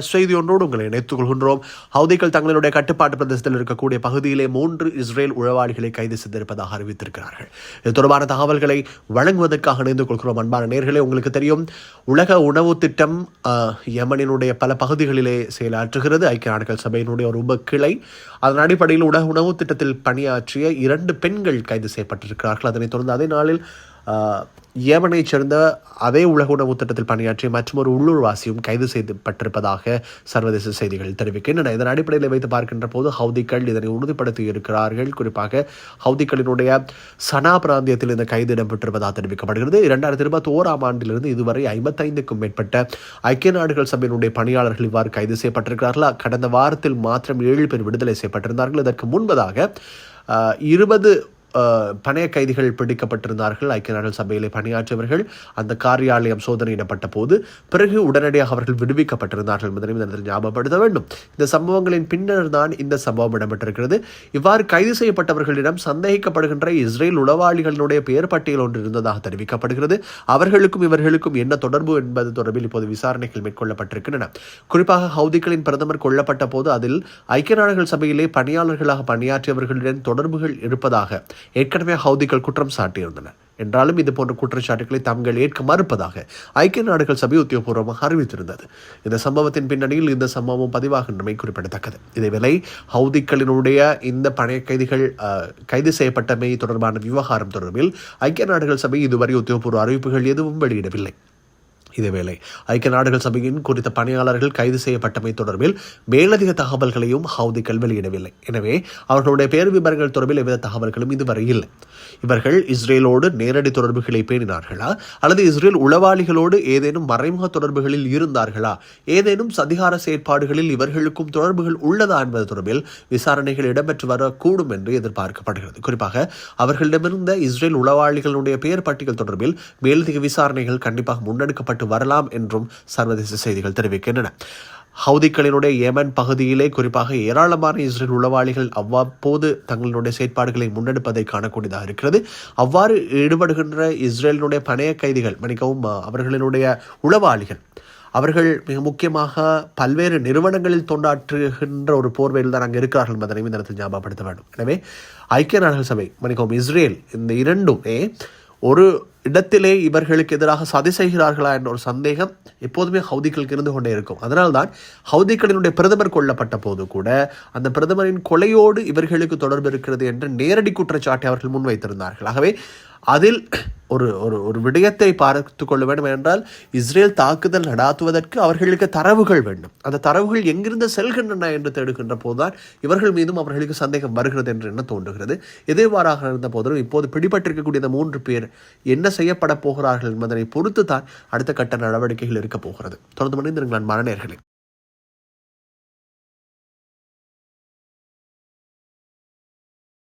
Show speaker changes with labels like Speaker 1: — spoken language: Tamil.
Speaker 1: செய்தி ஒன்றோடு உங்களை இணைத்துக் கொள்கின்றோம். ஹவுதிகள் தங்களுடைய கட்டுப்பாட்டு பிரதேசத்தில் இருக்கக்கூடிய பகுதியிலே மூன்று இஸ்ரேல் உளவாளிகளை கைது செய்திருப்பதாக அறிவித்திருக்கிறார்கள். இது தொடர்பான தகவல்களை வழங்குவதற்காக இணைந்து கொள்கிறோம். அன்பான நேர்களே உங்களுக்கு தெரியும் உலக உணவு திட்டம் யமனினுடைய பல பகுதிகளிலே செயலாற்றுகிறது. ஐக்கிய நாடுகள் சபையினுடைய ஒரு உப கிளை. அதன் அடிப்படையில் உலக உணவு திட்டத்தில் பணியாற்றிய இரண்டு பெண்கள் கைது செய்யப்பட்டிருக்கிறார்கள். அதனைத் தொடர்ந்து அதே நாளில் ஏமனைச் சேர்ந்த அதே உலக உணவு திட்டத்தில் பணியாற்றிய மற்றொரு உள்ளூர்வாசியும் கைது செய்யப்பட்டிருப்பதாக சர்வதேச செய்திகள் தெரிவிக்கின்றன. இதன் அடிப்படையில் வைத்து பார்க்கின்ற போது ஹவுதிக்கள் இதனை உறுதிப்படுத்தி இருக்கிறார்கள் குறிப்பாக ஹவுதிக்களினுடைய சனா பிராந்தியத்தில் இந்த கைது இடம்பெற்றிருப்பதாக தெரிவிக்கப்படுகிறது. இரண்டாயிரத்தி இருபத்தி ஓராம் ஆண்டிலிருந்து இதுவரை ஐம்பத்தைந்துக்கும் மேற்பட்ட ஐக்கிய நாடுகள் சபையினுடைய பணியாளர்கள் இவ்வாறு கைது செய்யப்பட்டிருக்கிறார்கள்? கடந்த வாரத்தில் மாத்திரம் ஏழு பேர் விடுதலை செய்யப்பட்டிருந்தார்கள். இதற்கு முன்பதாக இருபது பணைய கைதிகள் பிடிக்கப்பட்டிருந்தார்கள். ஐக்கிய நாடுகள் சபையிலே பணியாற்றியவர்கள் அந்த காரியாலயம் சோதனையிடப்பட்ட போது பிறகு உடனடியாக அவர்கள் விடுவிக்கப்பட்டிருந்தார்கள். என்பதை இந்த நேரத்தில் ஞாபகப்படுத்த வேண்டும். இந்த சம்பவங்களின் பின்னர் தான் இந்த சம்பவம் இடம்பெற்றிருக்கிறது. இவ்வாறு கைது செய்யப்பட்டவர்களிடம் சந்தேகிக்கப்படுகின்ற இஸ்ரேல் உளவாளிகளுடைய பெயர் பட்டியல் ஒன்று இருந்ததாக தெரிவிக்கப்படுகிறது. அவர்களுக்கும் இவர்களுக்கும் என்ன தொடர்பு என்பது தொடர்பில் இப்போது விசாரணைகள் மேற்கொள்ளப்பட்டிருக்கின்றன. குறிப்பாக ஹவுதிகளின் பிரதமர் கொல்லப்பட்ட போது அதில் ஐக்கிய நாடுகள் சபையிலே பணியாளர்களாக பணியாற்றியவர்களுடன் தொடர்புகள் இருப்பதாக ஏற்கனவே ஹவுதிகள் குற்றம் சாட்டியிருந்தன. என்றாலும் இது போன்ற குற்றச்சாட்டுகளை தாங்கள் ஏற்க மறுப்பதாக ஐக்கிய நாடுகள் சபை உத்தியோகபூர்வமாக அறிவித்திருந்தது. இந்த சம்பவத்தின் பின்னணியில் இந்த சம்பவம் பதிவாகின்றமை குறிப்பிடத்தக்கது. இதேவேளை ஹவுதிகளினுடைய இந்த பழைய கைதிகள் கைது செய்யப்பட்டமை தொடர்பான விவகாரம் தொடர்பில் ஐக்கிய நாடுகள் சபை இதுவரை உத்தியோகபூர்வ அறிவிப்புகள் எதுவும் வெளியிடவில்லை. இதேவேளை ஐக்கிய நாடுகள் சபையின் குறித்த பணியாளர்கள் கைது செய்யப்பட்டமை தொடர்பில் மேலதிக தகவல்களையும் ஹவுதிகள் வெளியிடவில்லை. எனவே அவர்களுடைய பேர் விவரங்கள் தொடர்பில் எவ்வித தகவல்களும் இதுவரை இல்லை. இவர்கள் இஸ்ரேலோடு நேரடி தொடர்புகளை பேணினார்களா? அல்லது இஸ்ரேல் உளவாளிகளோடு ஏதேனும் மறைமுக தொடர்புகளில் இருந்தார்களா? ஏதேனும் சதிகார செயற்பாடுகளில் இவர்களுக்கும் தொடர்புகள் உள்ளதா என்பது தொடர்பில் விசாரணைகள் இடம்பெற்று வரக்கூடும் என்று எதிர்பார்க்கப்படுகிறது. குறிப்பாக அவர்களிடமிருந்த இஸ்ரேல் உளவாளிகளுடைய பெயர் பட்டியல் தொடர்பில் மேலதிக விசாரணைகள் கண்டிப்பாக முன்னெடுக்கப்பட்டு வரலாம் என்றும் சர்வதேச செய்திகள் தெரிவிக்கின்றன. ஹவுதிக்களினுடைய ஏமன் பகுதியிலே குறிப்பாக ஏராளமான இஸ்ரேல் உளவாளிகள் அவ்வப்போது தங்களுடைய செயற்பாடுகளை முன்னெடுப்பதை காணக்கூடியதாக இருக்கிறது. அவ்வாறு ஈடுபடுகின்ற இஸ்ரேலினுடைய பணைய கைதிகள் மன்னிக்கவும் அவர்களினுடைய உளவாளிகள் அவர்கள் மிக முக்கியமாக பல்வேறு நிறுவனங்களில் தொண்டாற்றுகின்ற ஒரு போர்வையில் தான் அங்கே இருக்கிறார்கள் என்பதனை இந்த நேரத்தில் ஞாபகப்படுத்த வேண்டும். எனவே ஐக்கிய நாடுகள் சபை மன்னிக்கவும் இஸ்ரேல் இந்த இரண்டுமே ஒரு இடத்திலே இவர்களுக்கு எதிராக சதி செய்கிறார்களா என்ற ஒரு சந்தேகம் எப்போதுமே ஹவுதிகளுக்கு இருந்து கொண்டே இருக்கும். அதனால்தான் ஹவுதிகளினுடைய பிரதமர் கொல்லப்பட்ட போது கூட அந்த பிரதமரின் கொலையோடு இவர்களுக்கு தொடர்பு இருக்கிறது என்ற நேரடி குற்றச்சாட்டை அவர்கள் முன்வைத்திருந்தார்கள். ஆகவே அதில் ஒரு ஒரு ஒரு விடயத்தை பார்த்து கொள்ள வேண்டும் என்றால் இஸ்ரேல் தாக்குதல் நடாத்துவதற்கு அவர்களுக்கு தரவுகள் வேண்டும் அந்த தரவுகள் எங்கிருந்து செல்கின்றன என்று தேடுகின்ற போதுதான் இவர்கள் மீதும் அவர்களுக்கு சந்தேகம் வருகிறது என்று என்ன தோன்றுகிறது எதிர்வாறாக இருந்த போதிலும் இப்போது பிடிபட்டிருக்கக்கூடிய இந்த மூன்று பேர் என்ன செய்யப்பட போகிறார்கள் என்பதனை பொறுத்து தான் அடுத்த கட்ட நடவடிக்கைகள் இருக்க போகிறது தொடர்ந்து மணிந்திருங்கள் மரணர்களே